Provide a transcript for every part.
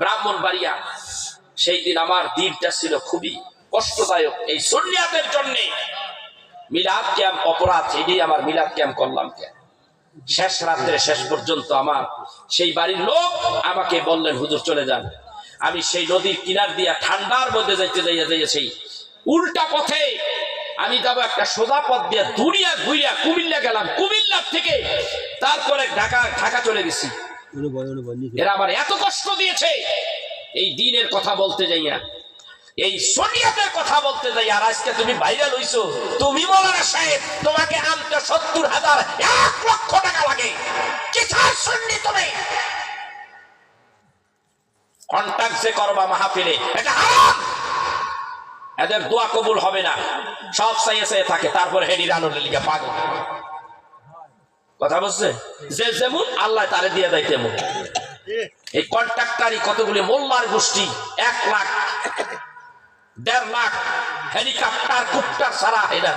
ব্রাহ্মণ বাড়িয়া সেই দিন আমার দিনটা ছিল খুবই কষ্টদায়ক এই সুন্নিয়াতের জন্য। মিলাদ ক্যাম্প, অপরাধ এটাই আমার মিলাদ ক্যাম্প করলাম কেন শেষ রাত্রে, শেষ পর্যন্ত আমার সেই বাড়ির লোক আমাকে বললেন, হুজুর, চলে যান। আমি সেই নদীর কিনার দিয়া ঠান্ডার মধ্যে যাইতে যাইয়া যাইয়া সেই উল্টা পথে আমি যাব একটা সোজা পথ দিয়ে দুনিয়া ঘুরিয়া কুমিল্লা গেলাম। কুমিল্লার থেকে তারপরে ঢাকা ঢাকা চলে গেছি। এরা আমার এত কষ্ট দিয়েছে। এই দিনের কথা বলতে যাইয়া, এই কথা বলতে যাই আর আজকে তুমি ভাইরাল হইছো তুমি সাহেব, তোমাকে আনতে সত্তর হাজার এক লক্ষ টাকা লাগে। তুমি? যে করবা মাহফিলে, এটা হারাম। এদের দোয়া কবুল হবে না। সব চাইয়ে চাইয়ে থাকে, তারপর হেডি রানুলের লিগে পাগল। কথা বলছে? যে যেমন আল্লাহ তারে দিয়ে দেয় তেমন। এই কন্ট্রাক্টারি কতগুলি মোল্লার গোষ্ঠী? এক লাখ, দেড় লাখ, হেলিকপ্টার কুপ্টার সারা এরা।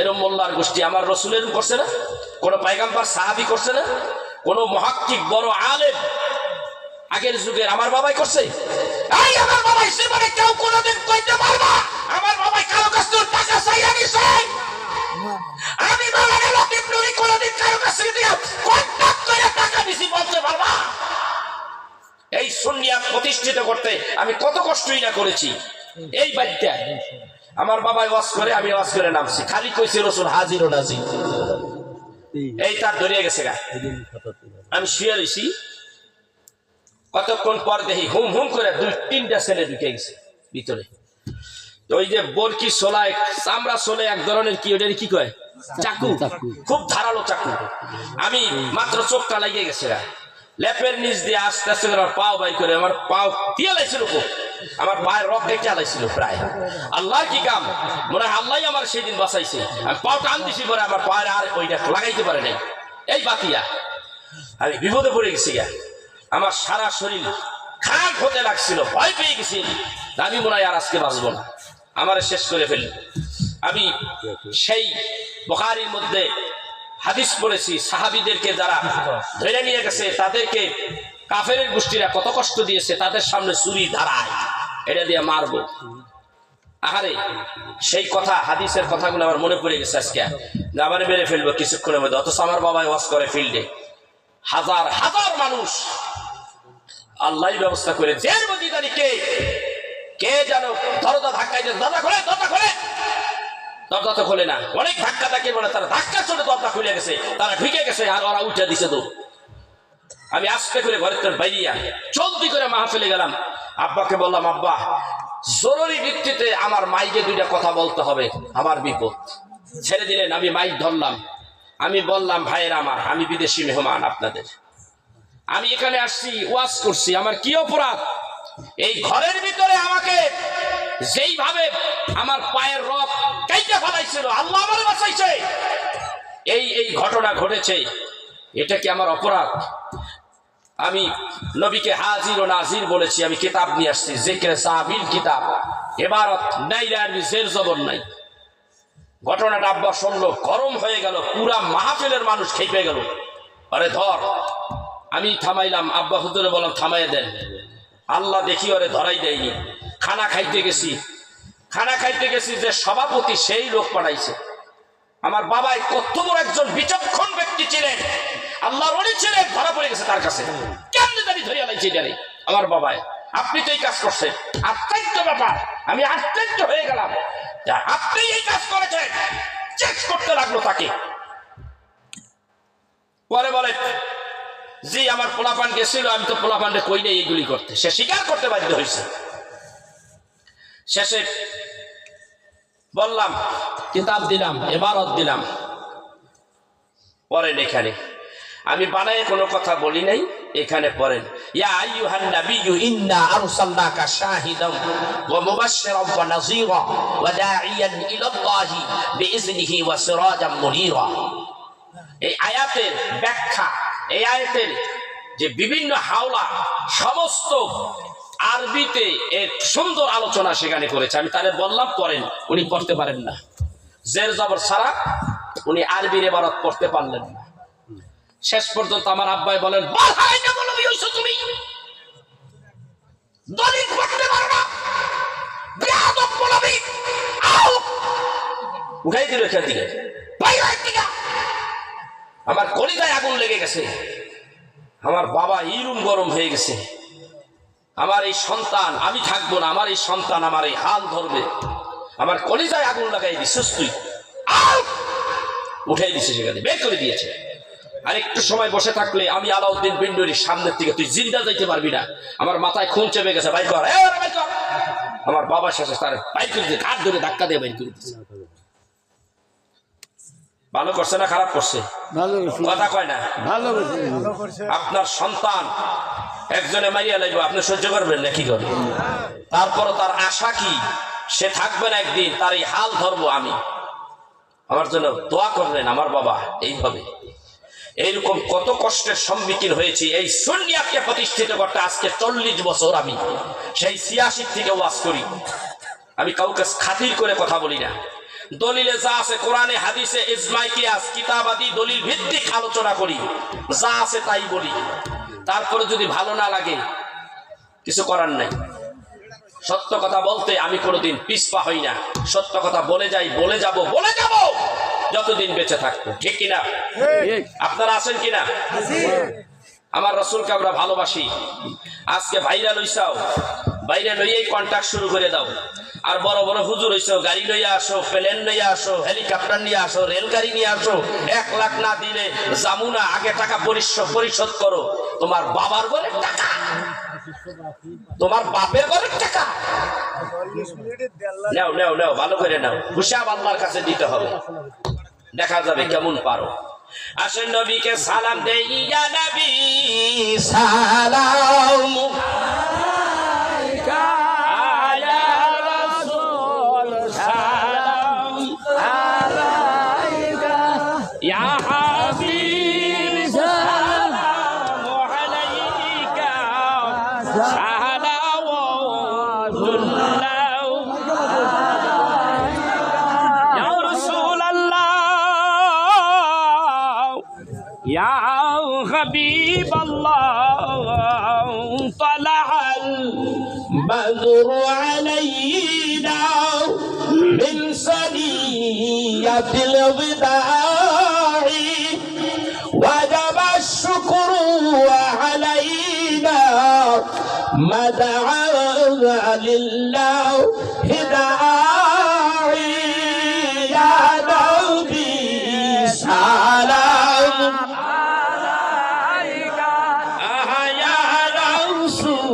এরম মোল্লার গোষ্ঠী আমার রসুলের করছে না? কোনো পায়গাম্বার সাহাবি করছে না? কোনো মহাক্কিক বড় আলেম আগের যুগের আমার বাবাই করছে? আমার বাবাই জীবনে কেউ কোনোদিন কইতে পারবা? আমার বাবাই কারও কাছ টাকা চাইয়া নিছে? এই সুন্নিয়া প্রতিষ্ঠিত করতে আমি কত কষ্টই না করেছি। এই বাদ্যা আমার বাবাই ওয়াজ করে, আমি ওয়াজ করে নামছি। খালি কইছে রসুল হাজির ও নাজির। এই তার ধরিয়ে গেছে গা। আমি শুয়ে রয়েছি কতক্ষণ পর দেখি হুম হুম করে দুই, তিনটা ছেলে ঢুকে গেছে ভিতরে। ওই যে বরকি সোলায় চামড়া সোলে এক ধরনের কি, ওটা কি কয়? চাকু। খুব ধারালো চাকু। আমি মাত্র চোখটা লাগিয়ে গেছে গা। লেপের নিচ দিয়ে আস্তে আস্তে করে আমার পাও বাই করে আমার পাও দিয়ে লাইছিল আমার পায়ের রক দেখে আলাইছিল প্রায়। আল্লাহ কি কাম? মনে হয় আল্লাহ আমার সেই দিন বাঁচাইছে। আমি পাও টান দিছি পরে আমার পায়ের আর ওইটা লাগাইতে পারে নাই। এই বাতিয়া। আমি বিপদে পড়ে গেছি আমার সারা শরীর খান হতে লাগছিল ভয় পেয়ে গেছি। আমি মনে হয় আর আজকে বাঁচবো না। আমার শেষ করে ফেলি আমি সেই বখারির মধ্যে হাদিস পড়েছি সাহাবিদেরকে যারা ধরে নিয়ে গেছে, তাদেরকে কাফের গোষ্ঠীরা কত কষ্ট দিয়েছে, তাদের সামনে চুরি ধারায় এটা দিয়ে মারবো। আহারে, সেই কথা, হাদিসের কথাগুলো আমার মনে পড়ে গেছে আজকে। আমার মেরে ফেলব কিছুক্ষণের মধ্যে, অথচ আমার বাবাই ওয়াজ করে ফিল্ডে। হাজার হাজার মানুষ আল্লাহ ব্যবস্থা করে জের কে কে জানো দরজা ধাক্কাই দিয়ে দরজা খোলে দরজা খোলে দরজা তো খোলে না। অনেক ধাক্কা ধাক্কি বলে তারা ধাক্কা চলে দরজা খুলে গেছে। তারা ঢুকে গেছে আর ওরা উঠে দিছে তো আমি আস্তে করে ঘরের বাইরিয়া জলদি করে মাহফিলে গেলাম। আব্বাকে বললাম, আব্বা, জরুরি ভিত্তিতে আমার মাইকে দুইটা কথা বলতে হবে, আমার বিপদ। ছেড়ে দিলেন, আমি মাইক ধরলাম। আমি বললাম, ভাইয়ের আমার, আমি বিদেশি মেহমান আপনাদের। আমি এখানে আসছি, ওয়াজ করছি, আমার কি অপরাধ? এই ঘরের ভিতরে আমাকে যেইভাবে আমার পায়ের রক কাইতে ফেলাইছিল, আল্লাহ আমার বাঁচাইছে। এই এই ঘটনা ঘটেছে। এটা কি আমার অপরাধ? আমি নবীকে হাজির ও নাজির বলেছি, আমি কিতাব নিয়ে আসছি, জেকের সাহাবির কিতাব। এবারত নাই আরবি জের জবর নাই। ঘটনাটা আব্বা শুনলো, গরম হয়ে গেল, পুরা মাহফিলের মানুষ খেপে গেল। আরে ধর, আমি থামাইলাম, আব্বা হুজুরে বললাম থামাই দেন। আল্লাহ দেখি ওরে ধরাই দেয়নি। খানা খাইতে গেছি। খানা খাইতে গেছি যে সভাপতি সেই লোক পাঠাইছে আমার বাবাই কত বড় একজন বিচক্ষণ ব্যক্তি ছিলেন। আল্লাহর ছিলেন, ধরা পড়ে গেছে তার কাছে। কেমনে জানি ধরিয়া জানি আমার বাবাই, আপনি তো এই কাজ করছেন। আশ্চর্য ব্যাপার, আমি আশ্চর্য হয়ে গেলাম। আপনি এই কাজ করেছেন, চেক করতে লাগল তাকে। পরে বলে, জি, আমার পোলাপান গেছিল, আমি তো পোলাপানকে কই নেই এইগুলি করতে। সে স্বীকার করতে বাধ্য হয়েছে। শেষে বললাম, কিতাব দিলাম, এবারত দিলাম। পরেন এখানে। আমি বানায় কোনো কথা বলি নাই, এখানে পড়েন। ইয়া আইয়ুহান নাবিয়্যু ইন্না আরসালনাকা শাহিদান ওয়া মুবাশশিরান ওয়া নাযীরা ওয়া দাঈয়ান ইলাল্লাহি বিইজনিহি ওয়া সিরাজাম মুনীরা। এই আয়াতের ব্যাখ্যা, এই আয়াতের যে বিভিন্ন হাওলা, সমস্ত আরবিতে এক সুন্দর আলোচনা সেখানে করেছে। আমি তারে বললাম করেন উনি করতে পারেন না। জের জবর সারা উনি আরবির এবারত করতে পারলেন না। শেষ পর্যন্ত আমার আব্বাই বলেন উঠাই আমার কলিদায় আগুন লেগে গেছে। আমার বাবা ইরুম গরম হয়ে গেছে। আমার এই সন্তান আমি থাকব না আমার এই সন্তান আমার এই হাল ধরবে। আমার কলিজায় আগুন লাগাই দিছিস তুই! উঠাই দিছে সেখানে বের করে দিয়েছে। আর একটু সময় বসে থাকলে আমি আলাউদ্দিন বিন্ডুরির সামনের থেকে তুই জিন্দা যাইতে পারবি না। আমার মাথায় খুন চেপে গেছে বাইক কর। আমার বাবা শেষে তার বাইক করে দিয়ে ঘাট ধরে ধাক্কা দিয়ে বাইর করে দিচ্ছে ভালো করছে না খারাপ করছে? কথা কয় না। আপনার সন্তান একজনে মারিয়া লাগবে আপনি সহ্য করবেন না, কি তারপরও তার আশা কি? সে থাকবে না একদিন, তার এই হাল ধরবো আমি। আমার জন্য দোয়া করলেন আমার বাবা, এইভাবে। এইরকম কত কষ্টের সম্মুখীন হয়েছি, এই সুন্নিয়াকে প্রতিষ্ঠিত করতে আজকে চল্লিশ বছর আমি। সেই ছিয়াশি থেকে ওয়াজ করি। আমি কাউকে খাতির করে কথা বলি না। দলিলে যা আছে কোরআনে হাদিসে ইসমাই কিয়াস কিতাবাদি দলিল ভিত্তিক আলোচনা করি। যা আছে তাই বলি। তারপরে যদি ভালো না লাগে কিছু করার নাই। সত্য কথা বলতে আমি কোনোদিন পিছপা হই না। সত্য কথা বলে যাই বলে যাব বলে যাব। যতদিন বেঁচে থাকব। ঠিক কিনা? আপনারা আছেন কিনা? আমার রসুলকে আমরা ভালোবাসি। আজকে ভাইরা লইসাও বাইরে লইয়াই কন্ট্যাক্ট শুরু করে দাও। আর বড় বড় হুজুর হইছো, গাড়ি লইয়া আসো প্লেন লইয়া আসো হেলিকপ্টার নিয়ে আসো, রেলগাড়ি নিয়ে আসো, এক লাখ না দিলে জামুনা, আগে টাকা পরিশোধ পরিশোধ করো। তোমার বাবার ঘরের টাকা। তোমার বাপের ঘরের টাকা। নাও নাও নাও, ভালো করে নাও। হিসাব আল্লাহর কাছে দিতে হবে। দেখা যাবে কেমন পারো। আসেন নবীকে সালাম দেই, ইয়া নবী, সালাম। يا حبيب الله طلع البدر علينا من سنية الوداع وجب الشكر علينا ما دعا لله داعي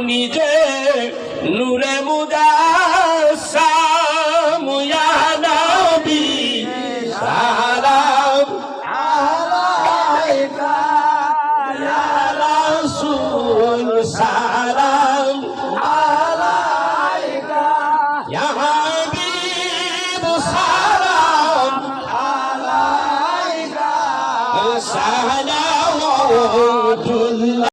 আপনি